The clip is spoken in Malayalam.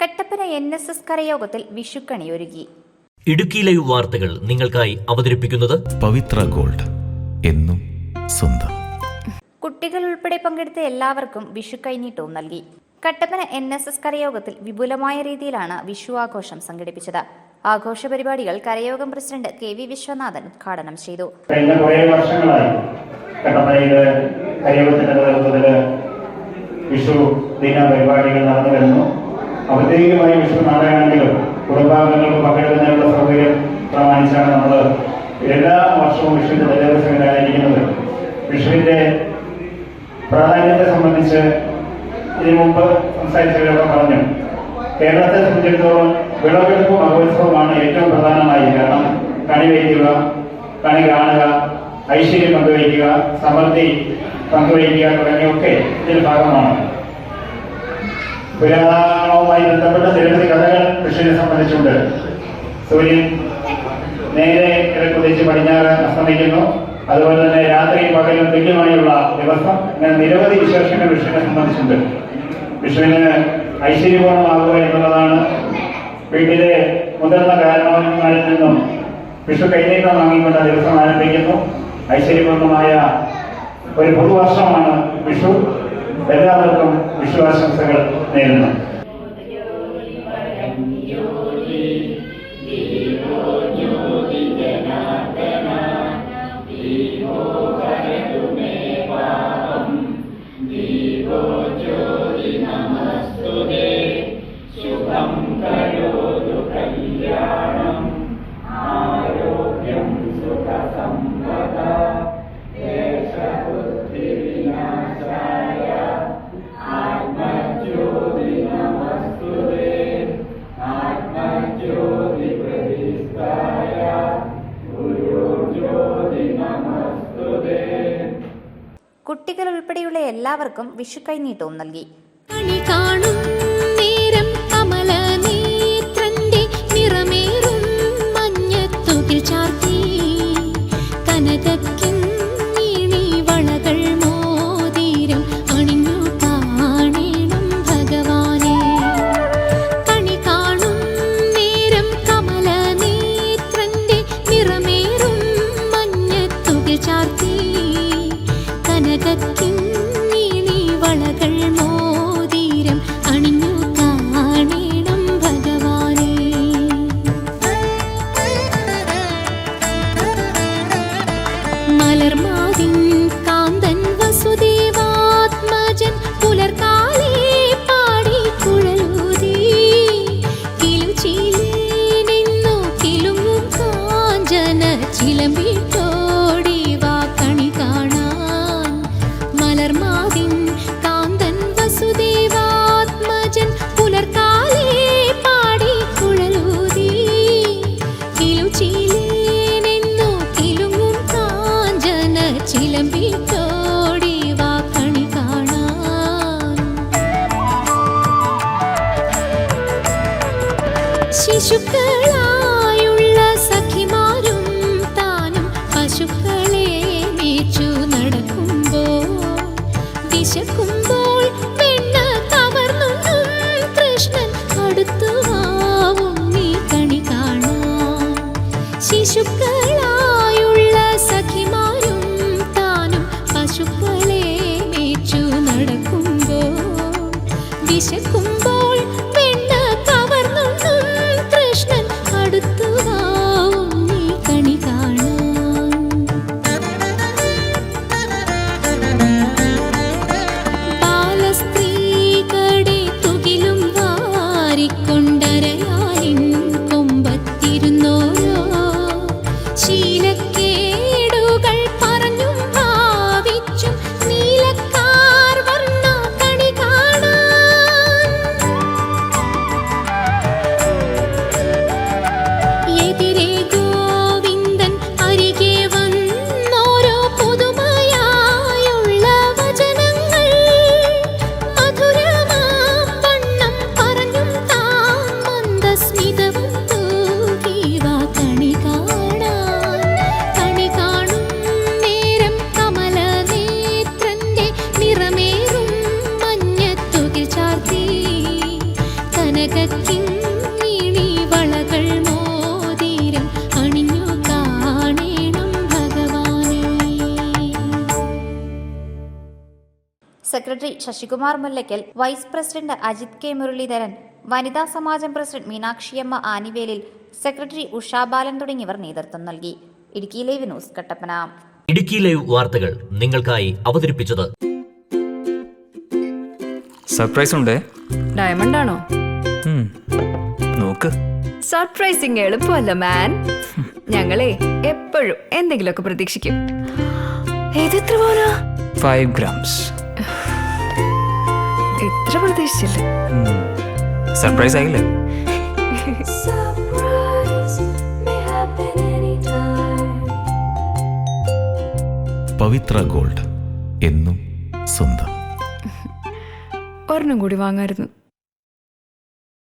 കട്ടപ്പന എൻ എസ് എസ് കരയോഗത്തിൽ വിഷുക്കണിയൊരുങ്ങി ഇടുക്കി ലൈവ് വാർത്തകൾ നിങ്ങൾക്കായി അവതരിപ്പിക്കുന്നത് പവിത്ര ഗോൾഡ് എന്നും സ്വന്തം. കുട്ടികൾ ഉൾപ്പെടെ പങ്കെടുത്ത എല്ലാവർക്കും വിഷു കൈനീട്ടവും നൽകി. കട്ടപ്പന എൻ എസ് എസ് കരയോഗത്തിൽ വിപുലമായ രീതിയിലാണ് വിഷു ആഘോഷം സംഘടിപ്പിച്ചത്. ആഘോഷ പരിപാടികൾ കരയോഗം പ്രസിഡന്റ് കെ വി വിശ്വനാഥൻ ഉദ്ഘാടനം ചെയ്തു. കഴിഞ്ഞ കുറേ വർഷങ്ങളായി കട്ടപ്പനയിലെ കരയോഗത്തിന്റെ നേതൃത്വത്തിൽ വിഷു ദിന പരിപാടികൾ നടന്നു വരുന്നു. ഔദ്യോഗികമായി വിഷ്ണു നാളെയാണെങ്കിലും കുടുംബാംഗങ്ങൾക്ക് പങ്കെടുക്കുന്നതിനുള്ള സൗകര്യം പ്രമാണിച്ചാണ് നമ്മൾ എല്ലാ വർഷവും വിഷുവിന്റെ തലേദിവസങ്ങളിലായിരിക്കുന്നത് വിഷുവിന്റെ പ്രാധാന്യത്തെ സംബന്ധിച്ച് ഇതിനു മുമ്പ് സംസാരിച്ചവരൊക്കെ പറഞ്ഞു. കേരളത്തെ സംബന്ധിച്ചിടത്തോളം വിളവെടുപ്പ് മഹോത്സവമാണ് ഏറ്റവും പ്രധാനമായി. കാരണം കണി വയ്ക്കുക കണി കാണുക ഐശ്വര്യം പങ്കുവയ്ക്കുക സമൃദ്ധി പങ്കുവയ്ക്കുക തുടങ്ങിയൊക്കെ ഇതിൽ ഭാഗമാണ്. പുരാണവുമായി ബന്ധപ്പെട്ട നിരവധി കഥകൾ കൃഷ്ണനെ സംബന്ധിച്ചുണ്ട്. സൂര്യൻ നേരെ കിഴക്കുതിച്ച് പടിഞ്ഞാറ് അസ്തമിക്കുന്നു. അതുപോലെ തന്നെ രാത്രി പകലും തുല്യമായുള്ള ദിവസം ഇങ്ങനെ നിരവധി വിശേഷങ്ങൾ വിഷുവിനെ സംബന്ധിച്ചുണ്ട്. വിഷുവിന് ഐശ്വര്യപൂർണമാകുക എന്നുള്ളതാണ് വീട്ടിലെ മുതിർന്ന കാരണവന്മാരിൽ നിന്നും വിഷു കൈനീട്ടം വാങ്ങിക്കൊണ്ട് ദിവസം ആരംഭിക്കുന്നു. ഐശ്വര്യപൂർണമായ ഒരു പുതുവർഷമാണ് വിഷു എല്ലാവർക്കും വിഷു ആശംസകൾ നേരുന്നു കുട്ടികൾ ഉൾപ്പെടെയുള്ള എല്ലാവർക്കും വിഷു കൈനീട്ടവും നൽകി ചാർത്തി. ചാർത്തി കനകക്കിങ്ങിണി വളകൾ മോതിരം അണിഞ്ഞു കാണേണം ഭഗവാനെ. മലർമാതിൻ കാഞ്ചന ചിലമ്പിട്ടോടി വാ കാണാൻ. ശിശുക്കളായുള്ള এসে ঘুম secretary Sasikumar Mullackal vice president Ajith K Muraleedharan വനിതാ സമാജം പ്രസിഡന്റ് മീനാക്ഷിയമ്മ ആനിവേലിൽ സെക്രട്ടറി ഉഷാബാലൻ തുടങ്ങിയവർ നേതൃത്വം നൽകി. Idukki live news Kattappana. Idukki live വാർത്തകൾ നിങ്ങൾക്കായി അവതരിപ്പിച്ചത് സർപ്രൈസ് ഉണ്ടേ? ഡയമണ്ട് ആണോ? നോക്ക്. സർപ്രൈസിങ് എളുപ്പമല്ല മാൻ ഞങ്ങളെ എപ്പോഴും എന്തെങ്കിലുമൊക്കെ പ്രതീക്ഷിക്കും. ഏതെത്ര പോരാ ഫൈവ് ഗ്രാംസ് എത്ര പ്രതീക്ഷിച്ചില്ല. സർപ്രൈസ് ആയില്ലേ? പവിത്ര ഗോൾഡ് എന്നും സ്വന്തം. ഒരെണ്ണം കൂടി വാങ്ങായിരുന്നു.